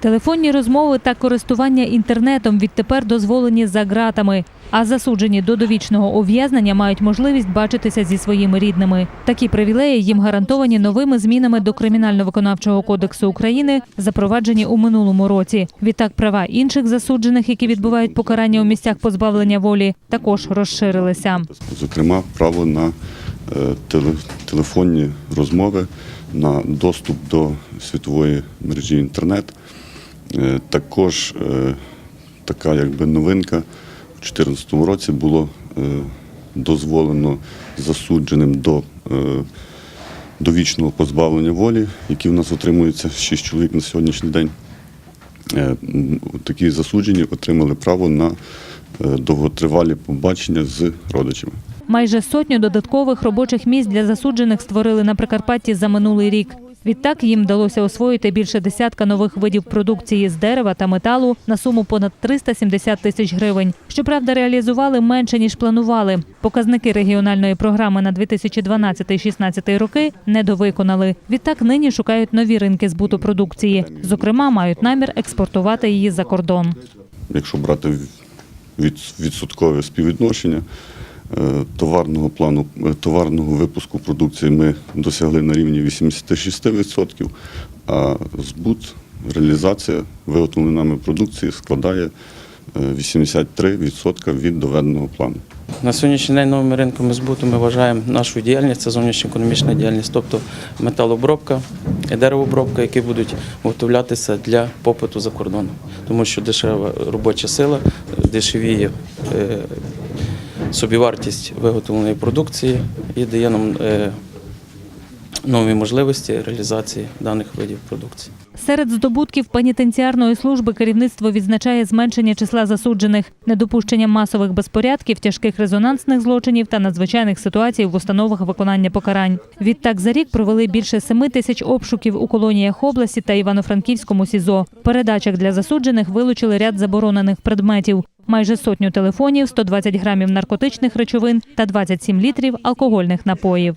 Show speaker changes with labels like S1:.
S1: Телефонні розмови та користування інтернетом відтепер дозволені за ґратами. А засуджені до довічного ув'язнення мають можливість бачитися зі своїми рідними. Такі привілеї їм гарантовані новими змінами до кримінально-виконавчого кодексу України, запроваджені у минулому році. Відтак права інших засуджених, які відбувають покарання у місцях позбавлення волі, також розширилися.
S2: Зокрема, право на е, телефонні розмови, на доступ до світової мережі інтернет. Е, Також е, така якби новинка у 2014 році було е, дозволено засудженим до довічного позбавлення волі, які в нас отримуються 6 чоловік на сьогоднішній день. Такі засуджені отримали право на довготривалі побачення з родичами.
S1: Майже сотню додаткових робочих місць для засуджених створили на Прикарпатті за минулий рік. Відтак їм вдалося освоїти більше десятка нових видів продукції з дерева та металу на суму понад 370 тисяч гривень. Щоправда, реалізували менше ніж планували. Показники регіональної програми на 2012-16 роки недовиконали. Відтак нині шукають нові ринки збуту продукції. Зокрема, мають намір експортувати її за кордон.
S2: Якщо брати від, відсоткове співвідношення товарного плану, е, товарного випуску продукції ми досягли на рівні 86%, а збут, реалізація виготовленої нами продукції складає е, 83% від доведеного плану.
S3: На сьогоднішній день новими ринками збуту ми вважаємо нашу діяльність, це зовнішньоекономічна діяльність, тобто металообробка і деревообробка, які будуть виготовлятися для попиту за кордоном. Тому що дешева робоча сила, дешевіє е, собівартість виготовленої продукції і дає нам е, нові можливості реалізації даних видів продукції.
S1: Серед здобутків пенітенціарної служби керівництво відзначає зменшення числа засуджених, недопущення масових безпорядків, тяжких резонансних злочинів та надзвичайних ситуацій в установах виконання покарань. Відтак за рік провели більше семи тисяч обшуків у колоніях області та Івано-Франківському СІЗО. В передачах для засуджених вилучили ряд заборонених предметів. Майже сотню телефонів, 120 грамів наркотичних речовин та 27 літрів алкогольних напоїв.